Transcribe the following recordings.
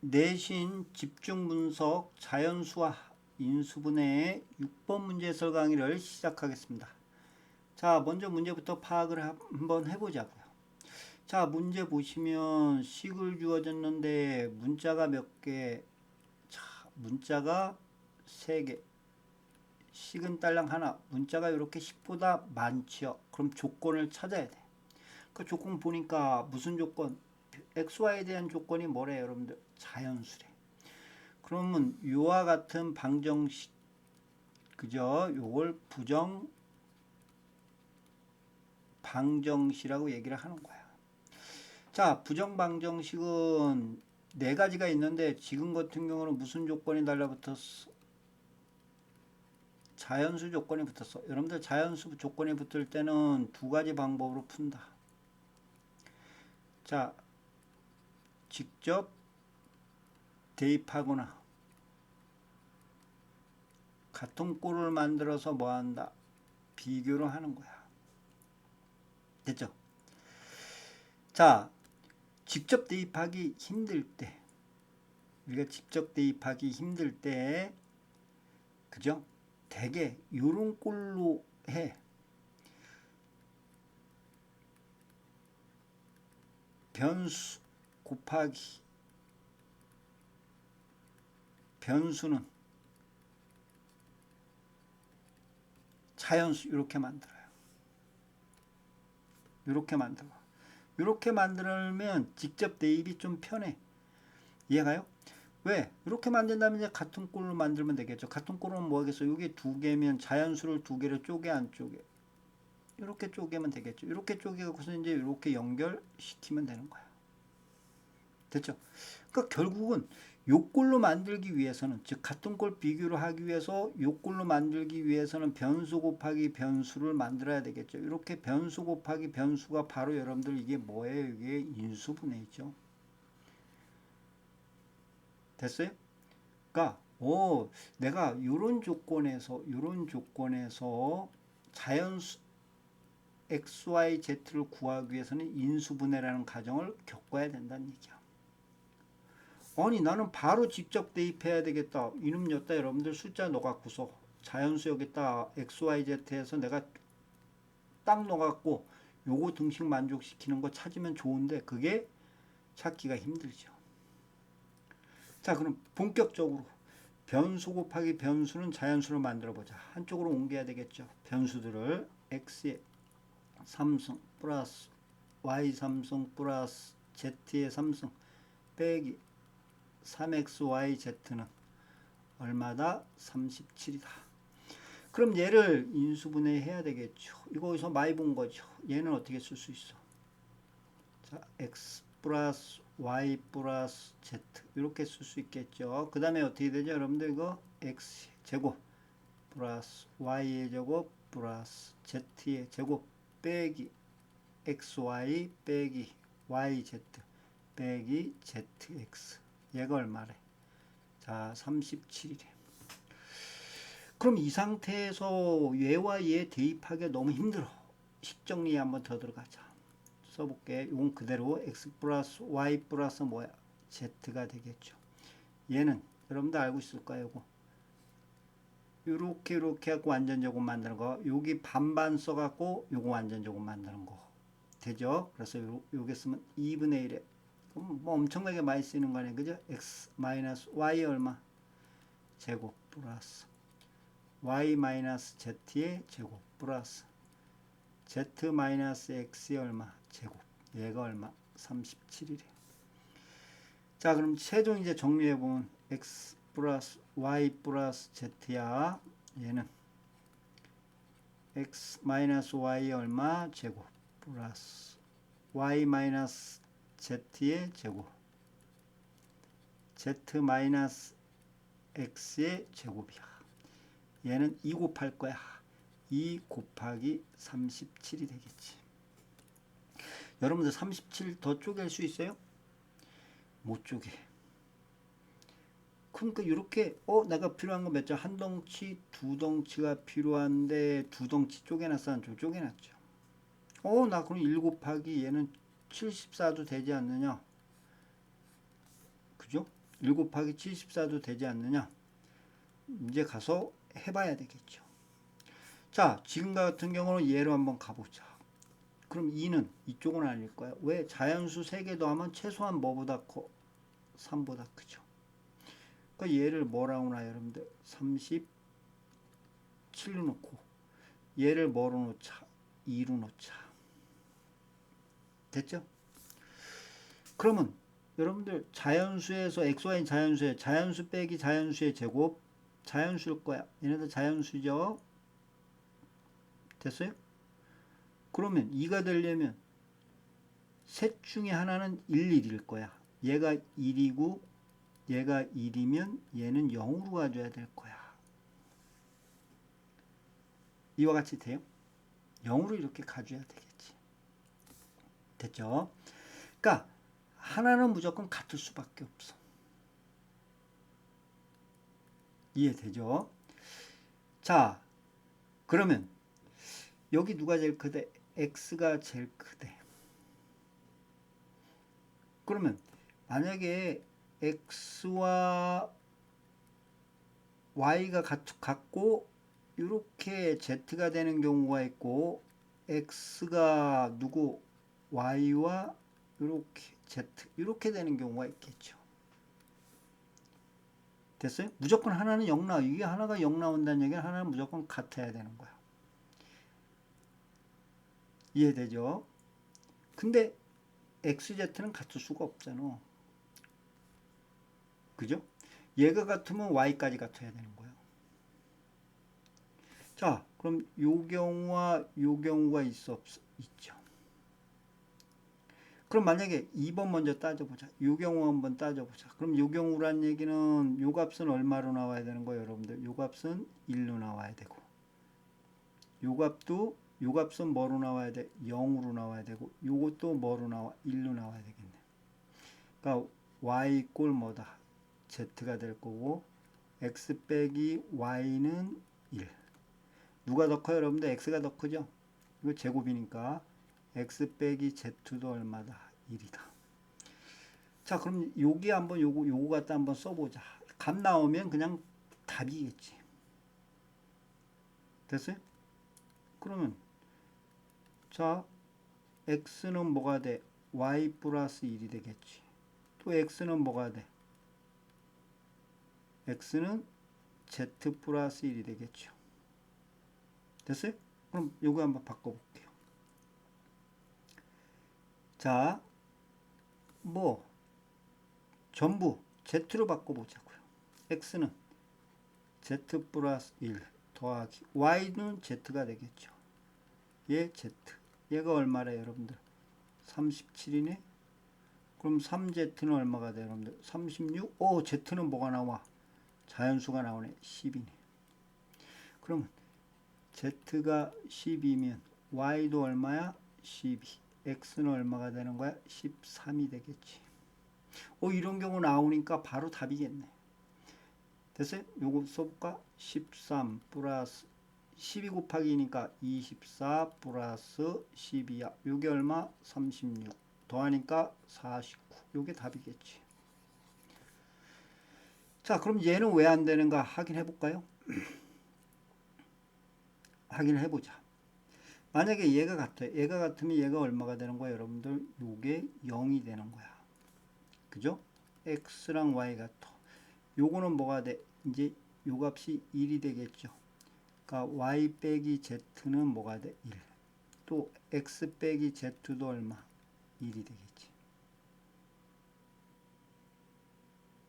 내신 집중 분석 자연수와 인수분해의 6번 문제 해설 강의를 시작하겠습니다. 자, 먼저 문제부터 파악을 하- 한번 해보자고요. 자, 문제 보시면 식을 주어졌는데 문자가 몇 개? 자, 문자가 세 개. 식은 딸랑 하나. 문자가 이렇게 식보다 많지요. 그럼 조건을 찾아야 돼. 그 조건 보니까 무슨 조건? XY에 대한 조건이 뭐래요, 여러분들? 자연수래. 그러면 요와 같은 방정식, 그죠? 요걸 부정 방정식이라고 얘기를 하는 거야. 자, 부정 방정식은 네 가지가 있는데 지금 같은 경우는 무슨 조건이 달라붙었어? 자연수 조건이 붙었어. 여러분들 자연수 조건이 붙을 때는 두 가지 방법으로 푼다. 자, 직접 대입하거나 같은 꼴을 만들어서 뭐 한다? 비교를 하는 거야. 됐죠? 자, 직접 대입하기 힘들 때, 우리가 직접 대입하기 힘들 때, 그죠? 대개 요런 꼴로 해. 변수 곱하기 변수는 자연수 이렇게 만들어요. 이렇게 만들어. 이렇게 만들면 직접 대입이 좀 편해. 이해가요? 왜? 이렇게 만든다면 이제 같은 꼴로 만들면 되겠죠. 같은 꼴은 뭐겠어? 이게 두 개면 자연수를 두 개를 쪼개 안 쪼개. 이렇게 쪼개면 되겠죠. 이렇게 쪼개갖고서 이제 이렇게 연결시키면 되는 거야. 됐죠? 그러니까 결국은 요꼴로 만들기 위해서는 즉 같은 꼴 비교를 하기 위해서 요꼴로 만들기 위해서는 변수 곱하기 변수를 만들어야 되겠죠. 이렇게 변수 곱하기 변수가 바로 여러분들 이게 뭐예요? 이게 인수분해죠. 됐어요? 그러니까 오 내가 요런 조건에서 요런 조건에서 자연 수 x, y, z를 구하기 위해서는 인수분해라는 과정을 겪어야 된다는 얘기야. 아니 나는 바로 직접 대입해야 되겠다. 이놈 였다 여러분들 숫자 넣어갖고서 자연수 여기다 x, y, z에서 내가 딱 넣어갖고 요거 등식 만족시키는 거 찾으면 좋은데 그게 찾기가 힘들죠. 자 그럼 본격적으로 변수 곱하기 변수는 자연수로 만들어 보자. 한쪽으로 옮겨야 되겠죠. 변수들을 x에 삼성 플러스 y 삼성 플러스 z의 삼성 빼기 3xyz는 얼마다? 37이다. 그럼 얘를 인수분해 해야 되겠죠. 이거 어디서 많이 본 거죠. 얘는 어떻게 쓸 수 있어? 자, x 플러스 y 플러스 z 이렇게 쓸 수 있겠죠. 그 다음에 어떻게 되죠? 여러분들 이거 x 제곱 플러스 y의 제곱 플러스 z의 제곱 빼기 xy 빼기 yz 빼기 zx 얘가 얼마래? 자 37이래. 그럼 이 상태에서 얘와 얘 대입하기 너무 힘들어. 식정리 한번 더 들어가자. 써볼게. 이건 그대로 x 플러스 y 플러스 뭐야? z가 되겠죠. 얘는 여러분들 알고 있을 거예요. 이거. 요렇게 요렇게 하고 완전 제곱 만드는 거. 여기 반반 써갖고 요거 완전 제곱 만드는 거. 되죠? 그래서 요, 요게 쓰면 2분의 1에 그럼 뭐 엄청나게 많이 쓰이는 거 아니에요. 그죠? x 마이너스 y 얼마? 제곱 플러스 y 마이너스 z의 제곱 플러스 z 마이너스 x의 얼마? 제곱. 얘가 얼마? 37이래. 자, 그럼 최종 이제 정리해 보면 x 플러스 y 플러스 z야. 얘는 x 마이너스 y 얼마? 제곱 플러스 y 마이너스 z의 제곱 z 마이너스 x의 제곱이야. 얘는 2 곱할 거야. 2 곱하기 37이 되겠지. 여러분들 37 더 쪼갤 수 있어요? 못 쪼개. 그러니까 이렇게 어 내가 필요한 거 몇 점? 한 덩치, 두 덩치가 필요한데 두 덩치 쪼개놨어 안 쪼- 쪼개놨죠. 어 나 그럼 1 곱하기 얘는 74도 되지 않느냐? 그죠? 1 곱하기 74도 되지 않느냐? 이제 가서 해봐야 되겠죠. 자, 지금 같은 경우는 얘로 한번 가보자. 그럼 2는 이쪽은 아닐 거야. 왜? 자연수 3개 더하면 최소한 뭐보다 커? 3보다 크죠. 그러니까 얘를 뭐라고 나 여러분들? 37로 놓고 얘를 뭐로 놓자? 2로 놓자. 됐죠? 그러면 여러분들 자연수에서 xy는 자연수에 자연수 빼기 자연수의 제곱 자연수일 거야. 얘네들 자연수죠. 됐어요? 그러면 2가 되려면 셋 중에 하나는 1, 1일 거야. 얘가 1이고 얘가 1이면 얘는 0으로 가져야 될 거야. 이와 같이 돼요? 0으로 이렇게 가져야 되겠지. 됐죠? 그러니까 하나는 무조건 같을 수밖에 없어. 이해되죠? 자, 그러면 여기 누가 제일 크대? x가 제일 크대. 그러면 만약에 x와 y가 같고 이렇게 z가 되는 경우가 있고 x가 누구 y와 이렇게 z 이렇게 되는 경우가 있겠죠. 됐어요? 무조건 하나는 0 나와. 이게 하나가 0 나온다는 얘기는 하나는 무조건 같아야 되는 거야. 이해되죠? 근데 XZ는 같을 수가 없잖아. 그죠? 얘가 같으면 Y까지 같아야 되는 거예요. 자, 그럼 요 경우와 요 경우가 있어 없 있죠. 그럼 만약에 2번 먼저 따져보자. 요 경우 한번 따져보자. 그럼 요 경우란 얘기는 요 값은 얼마로 나와야 되는 거예요, 여러분들? 요 값은 1로 나와야 되고. 요 값도 요 값은 뭐로 나와야 돼? 0으로 나와야 되고 요것도 뭐로 나와? 1로 나와야 되겠네. 그러니까 y 꼴 뭐다? z가 될 거고 x 빼기 y는 1. 누가 더 커요? 여러분들 x가 더 크죠? 이거 제곱이니까 x 빼기 z도 얼마다? 1이다. 자, 그럼 여기 한번 요거 요거 갖다 한번 써보자. 값 나오면 그냥 답이겠지. 됐어요? 그러면 자, x는 뭐가 돼? y 플러스 1이 되겠지. 또 x는 뭐가 돼? x는 z 플러스 1이 되겠죠. 됐어요? 그럼 요거 한번 바꿔볼게요. 자, 뭐 전부 z로 바꿔보자고요. x는 z 플러스 1 더하기 y는 z가 되겠죠. 얘 z. 얘가 얼마래 여러분들? 37이네. 그럼 3z는 얼마가 돼 여러분들? 36. 오, z는 뭐가 나와? 자연수가 나오네. 10이네. 그러면 z가 10이면 y도 얼마야? 12. X는 얼마가 되는 거야? 13이 되겠지. 오, 이런 경우 나오니까 바로 답이겠네. 됐어요? 요거 써볼까? 13 플러스 12 곱하기니까 24 플러스 12야. 요게 얼마? 36. 더하니까 49. 요게 답이겠지. 자, 그럼 얘는 왜 안 되는가 확인해 볼까요? 확인해 보자. 만약에 얘가 같아. 얘가 같으면 얘가 얼마가 되는 거야, 여러분들? 요게 0이 되는 거야. 그죠? x랑 y 같아. 요거는 뭐가 돼? 이제 요 값이 1이 되겠죠. 그러니까 y 빼기 z는 뭐가 돼? 1. 또 x 빼기 z도 얼마? 1이 되겠지.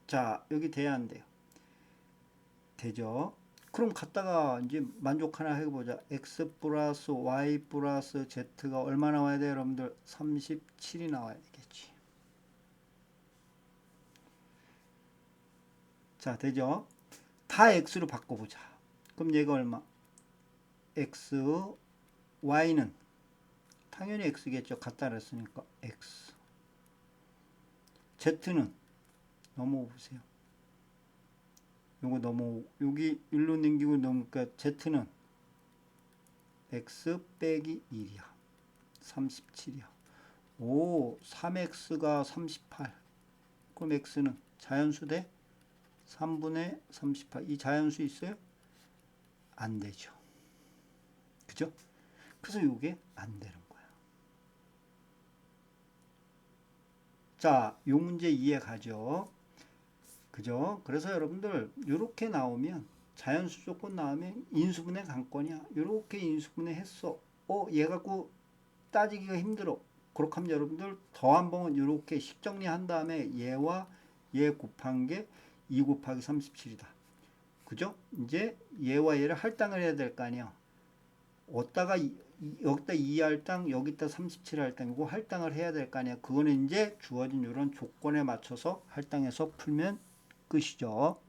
자, 여기 돼야 안 돼요. 되죠? 그럼 갖다가 이제 만족 하나 해보자. x 플러스 y 플러스 z가 얼마 나와야 돼요, 여러분들? 37이 나와야 되겠지. 자, 되죠? 다 x로 바꿔보자. 그럼 얘가 얼마? x, y는 당연히 x겠죠. 갖다 놨으니까 x. z는 넘어보세요. 요거 넘어 여기 일로 넘기고 넘으니까 z는 x 빼기 1이야. 37이야. 오, 3x가 38. 그럼 x는 자연수 대 3분의 38. 이 자연수 있어요? 안 되죠. 그죠? 그래서 이게 안 되는 거야. 자, 요 문제 이해 가죠? 그죠? 그래서 여러분들 이렇게 나오면 자연수 조건 나오면 인수분해 관건이야. 이렇게 인수분해 했어. 어, 얘 갖고 따지기가 힘들어. 그렇게 하면 여러분들 더 한번 이렇게 식 정리한 다음에 얘와 얘 곱한 게 2 곱하기 37이다. 그죠? 이제 얘와 얘를 할당을 해야 될 거 아니야. 어디다가 여기다 2 할당, 여기다 37 할당, 이거 할당을 해야 될 거 아니야. 그거는 이제 주어진 이런 조건에 맞춰서 할당해서 풀면 끝이죠.